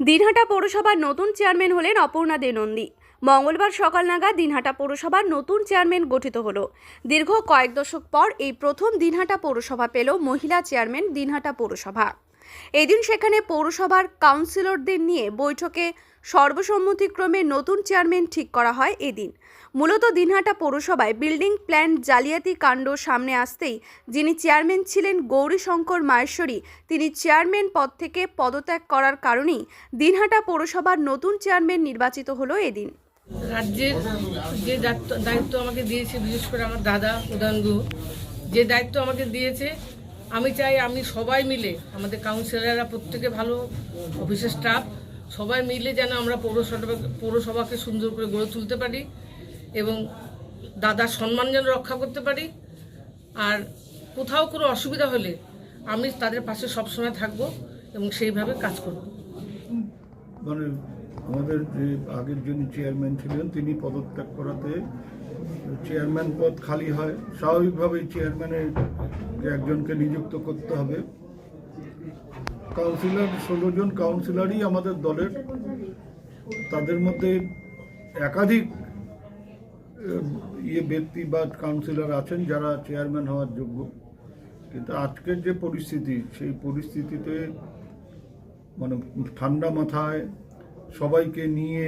দিনহাটা পৌরসভার নতুন চেয়ারম্যান হলেন অপর্ণা দে নন্দী মঙ্গলবার সকাল নাগাদ দিনহাটা পৌরসভার নতুন চেয়ারম্যান গঠিত হলো। দীর্ঘ কয়েক দশক পর এই প্রথম দিনহাটা পৌরসভা পেল মহিলা চেয়ারম্যান দিনহাটা পৌরসভা। এদিন সেখানে পৌরসভার কাউন্সিলরদের নিয়ে বৈঠকে সর্বসম্মতিক্রমে নতুন চেয়ারম্যান ঠিক করা হয় এদিন। মূলত দিনহাটা পৌরসভায় বিল্ডিং প্ল্যান জালিয়াতি কাণ্ড সামনে আসতেই যিনি চেয়ারম্যান ছিলেন গৌরীশঙ্কর মাহেশ্বরী, তিনি চেয়ারম্যান পদ থেকে পদত্যাগ করার কারণেই দিনহাটা পৌরসভার নতুন চেয়ারম্যান নির্বাচিত হলো এদিন। রাজ্যের যে দায়িত্ব আমাকে দিয়েছে, বিশেষ করে আমার দাদা গুহ যে দায়িত্ব আমাকে দিয়েছে, আমি চাই আমি সবাই মিলে, আমাদের কাউন্সিলররা প্রত্যেকে ভালো অফিসের স্টাফ সবাই মিলে যেন আমরা পৌরসভা পৌরসভাকে সুন্দর করে গড়ে তুলতে পারি এবং দাদার সম্মান যেন রক্ষা করতে পারি। আর কোথাও কোনো অসুবিধা হলে আমি তাদের পাশে সবসময় থাকব এবং সেইভাবে কাজ করব। মানে আমাদের যে আগের যিনি চেয়ারম্যান ছিলেন, তিনি পদত্যাগ করাতে চেয়ারম্যান পদ খালি হয়। স্বাভাবিকভাবেই চেয়ারম্যানের একজনকে নিযুক্ত করতে হবে। কাউন্সিলর ষোলো জন কাউন্সিলরই আমাদের দলের। তাদের মধ্যে একাধিক ইয়ে ব্যক্তি বা কাউন্সিলর আছেন যারা চেয়ারম্যান হওয়ার যোগ্য। কিন্তু আজকের যে পরিস্থিতি, সেই পরিস্থিতিতে মানে ঠান্ডা মাথায় সবাইকে নিয়ে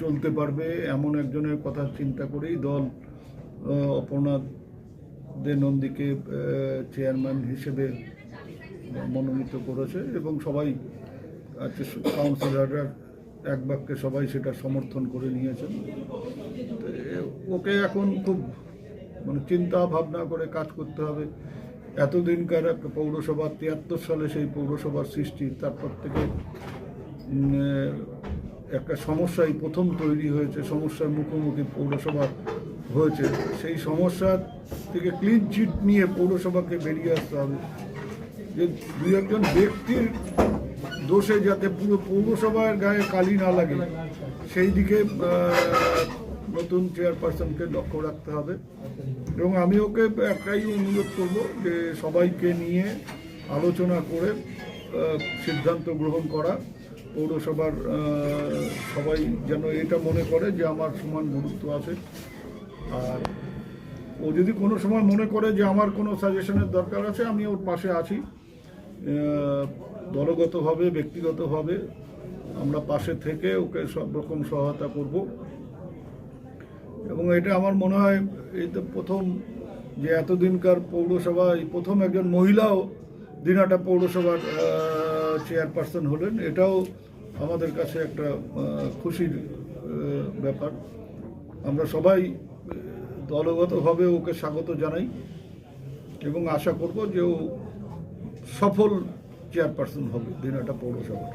চলতে পারবে এমন একজনের কথা চিন্তা করেই দল অপর্ণা দে নন্দীকে চেয়ারম্যান হিসেবে মনোনীত করেছে এবং সবাই কাউন্সিলররা এক বাক্যে সবাই সেটা সমর্থন করে নিয়েছেন। ওকে এখন খুব মানে চিন্তা ভাবনা করে কাজ করতে হবে। এতদিনকার একটা পৌরসভা তিয়াত্তর সালে সেই পৌরসভার সৃষ্টি, তারপর থেকে একটা সমস্যাই প্রথম তৈরি হয়েছে, সমস্যার মুখোমুখি পৌরসভা হয়েছে। সেই সমস্যার থেকে ক্লিন চিট নিয়ে পৌরসভাকে বেরিয়ে আসতে হবে। যে দু একজন ব্যক্তির দোষে যাতে পুরো পৌরসভার গায়ে কালি না লাগে, সেই দিকে নতুন চেয়ারপারসনকে লক্ষ্য রাখতে হবে। এবং আমি ওকে একটাই অনুরোধ করব যে সবাইকে নিয়ে আলোচনা করে সিদ্ধান্ত গ্রহণ করা। পৌরসভার সবাই যেন এটা মনে করে যে আমার সমান গুরুত্ব আছে। আর ও যদি কোনো সময় মনে করে যে আমার কোনো সাজেশনের দরকার আছে, আমি ওর পাশে আছি। দলগতভাবে, ব্যক্তিগতভাবে আমরা পাশে থেকে ওকে সব রকম সহায়তা করব। এবং এটা আমার মনে হয় এই তো প্রথম যে এতদিনকার পৌরসভা, এই প্রথম একজন মহিলাও দিনাটা পৌরসভার চেয়ারপারসন হলেন। এটাও আমাদের কাছে একটা খুশির ব্যাপার। আমরা সবাই দলগতভাবে ওকে স্বাগত জানাই এবং আশা করব যে ও সফল চেয়ারপারসন হবে দিনাটা পৌরসভার।